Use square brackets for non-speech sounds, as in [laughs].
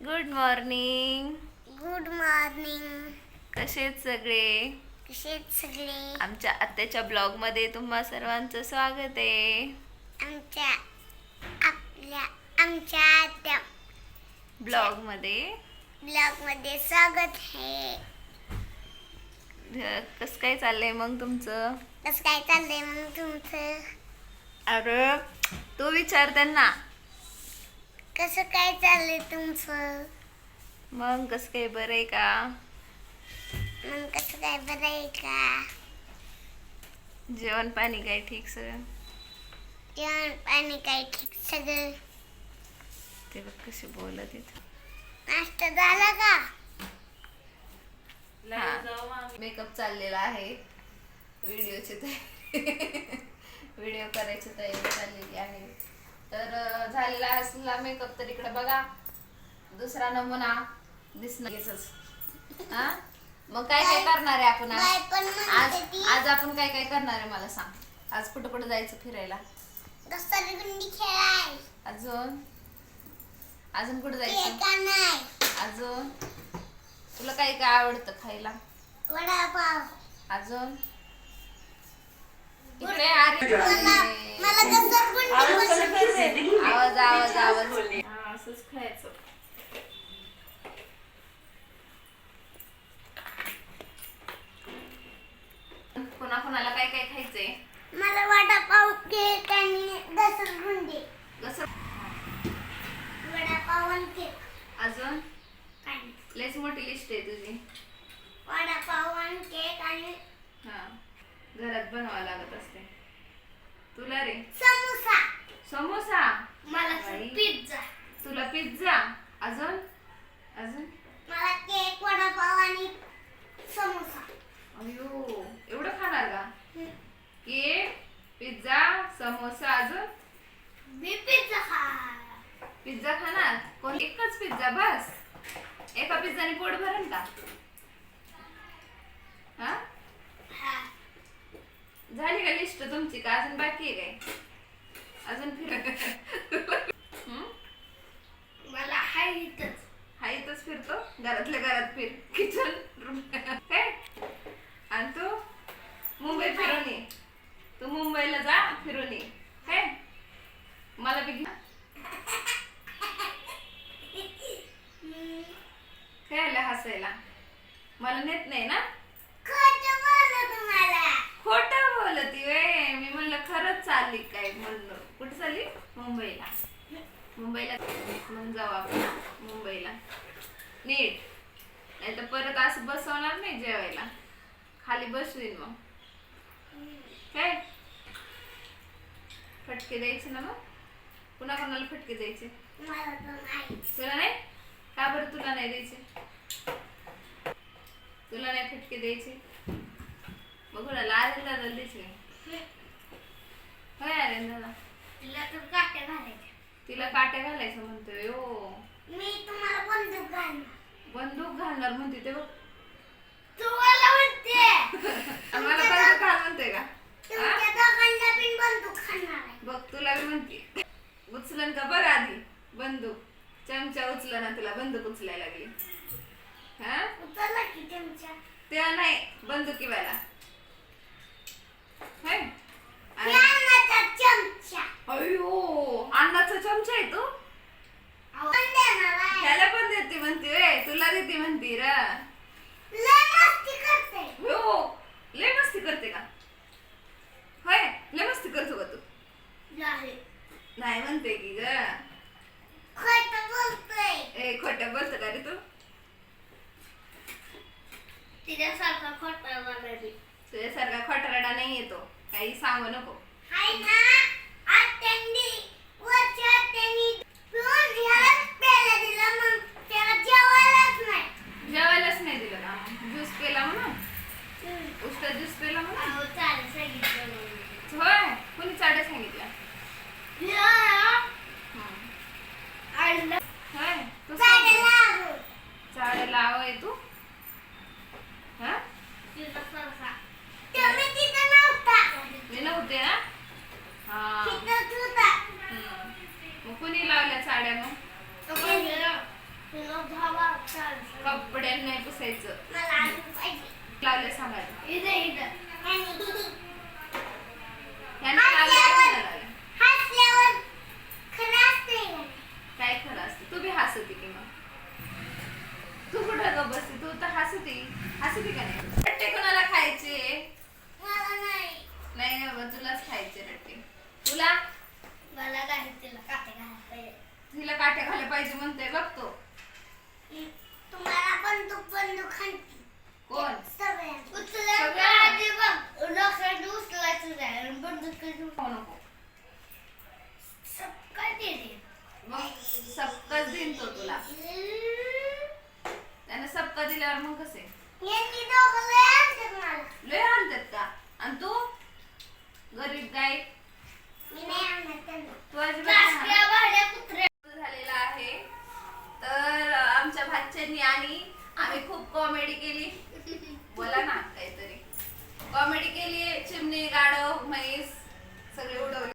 Good morning good morning कसे आहेत सगळे? कसे आहेत सगळे? आमच्या आत्याच्या ब्लॉगमध्ये तुम्हा सर्वांचं स्वागत आहे. आमच्या आपल्या आमच्या आत्या ब्लॉगमध्ये? ब्लॉगमध्ये स्वागत आहे. कसं काय चाललंय मग तुमचं? कसं काय चाललंय मग तुमचं? अरे तू विचार त्यांना. कसं काय चाललंय तुमचं? मग कसं काय बरं आहे का? मग कसं काय बरं आहे का? जेवण पाणी काय ठीक सगळं? जेवण पाणी काय ठीक सगळं? ते बघ कशी बोलत येत नाश्ता झाला का? मेकअप चाललेला आहे. व्हिडिओची तयारी. [laughs] व्हिडिओ करायची तयारी चाललेली आहे. अं, झालेला असला मेकअप तर इकडे बघा. दुसरा नमुना दिसणार हा? मग काय काय करणार आहे आपण आज? आज आपण काय काय करणार आहे मला सांग. आज कुठं कुठं जायचं फिरायला? अजून? अजून कुठं जायचं? अजून? तुला काय काय आवडतं खायला? वडापाव. अजून? इकडे घसरगुंडी आवाज आवाज. हा, असंच खायचं. कोणा कोणाला काय काय खायचंय? मला वडापाव केक आणि घसरगुंडी कसं वडापाव आणि केक. अजून? काय? लयच मोठी लिस्ट आहे तुझी. वडापाव आणि केक आणि हा. घरात बनवावं लागत असते तुला रे? समोसा. समोसा? बाई. पिझ्झा तुला पिझ्झा अजून? अजून? मला केक वडापाव आणि समोसा. अयो एवढं खाणार का. केक पिझ्झा समोसा अजून? मी पिझ्झा खा पिझ्झा खाणार? कोण? एकच पिझ्झा बस. एका पिझ्झाने पोट भरेल का? हा? हा. झाली का लिस्ट तुमची का? अजून बाकी आहे काय? अजून फिर हम्म? मला हाय इथंच हा इथंच फिरतो. घरातल्या घरात फिर. Kitchen room. काय? आणि तू? मुंबई फिरून ये. तू मुंबईला जा फिरून ये. काय? मला बी. काय आलं हसायला. मला नेत नाही ना? खोटं बोलती वे मी म्हणलं खरंच चालली काय म्हणलं कुठे चालली? मुंबईला. मुंबईला. मग जाऊ आपण मुंबईला. नीट. नाही तर परत असं बसवणार नाही जेवायला. खाली बसवीन मग. काय फटके द्यायचे ना मग? कुणा कोणाला फटके द्यायचे? तुला नाही? का बरं तुला नाही द्यायचे? तुला नाही फटके द्यायचे? मग कोणाला? आर्यन दादा द्यायचे होय आर्यन दादा. तिला तर काट्या घालायच्या तिला काट्या घालायचं म्हणतोय ओ. मी तुम्हाला बंदूक घालणार. बंदूक घालणार म्हणते ते बघ. तुम्हाला म्हणते. [laughs] आम्हाला बंदूक घाल म्हणते का? हा? तुमच्या दोघांना बिन बंदूक खाणार आहे. बघ तुला मी म्हणते. उचलन का बघ आधी? बंदूक. चमचा उचला ना तुला बंदूक उचलायला लागली. हा? उचलला की तुमच्या तेव्हा नाही बंदुकीवाला होय आणि- अन्नाचा चमचा अयो अन्नाचा चमचा आहे तू पण देणार आहे. ह्याला पण देते म्हणते रे तुला देते म्हणते र लय मस्ती करते हो लय मस्ती करते का? होय लय मस्ती करतो का तू? नाही. नाही म्हणते की ग. खोटं बोलतोय. ए खोटं बोलतो का रे तू? तिच्यासारखा खोटं बोलायची तुझ्यासारखा खोटराडा नाही येतो काही सांगू नको. हाय ना. कपड्यांना पुसायचं लावलं सांगायचं पत्ता दिल्यावर मग कसे? लय आणतात का? आणि तू? गरीब गाय झालेला आहे. तर आमच्या भाच्यांनी आणि आम्ही खूप कॉमेडी केली. बोला ना काहीतरी. कॉमेडी केली चिमणी गाढव म्हैस सगळे उडवले.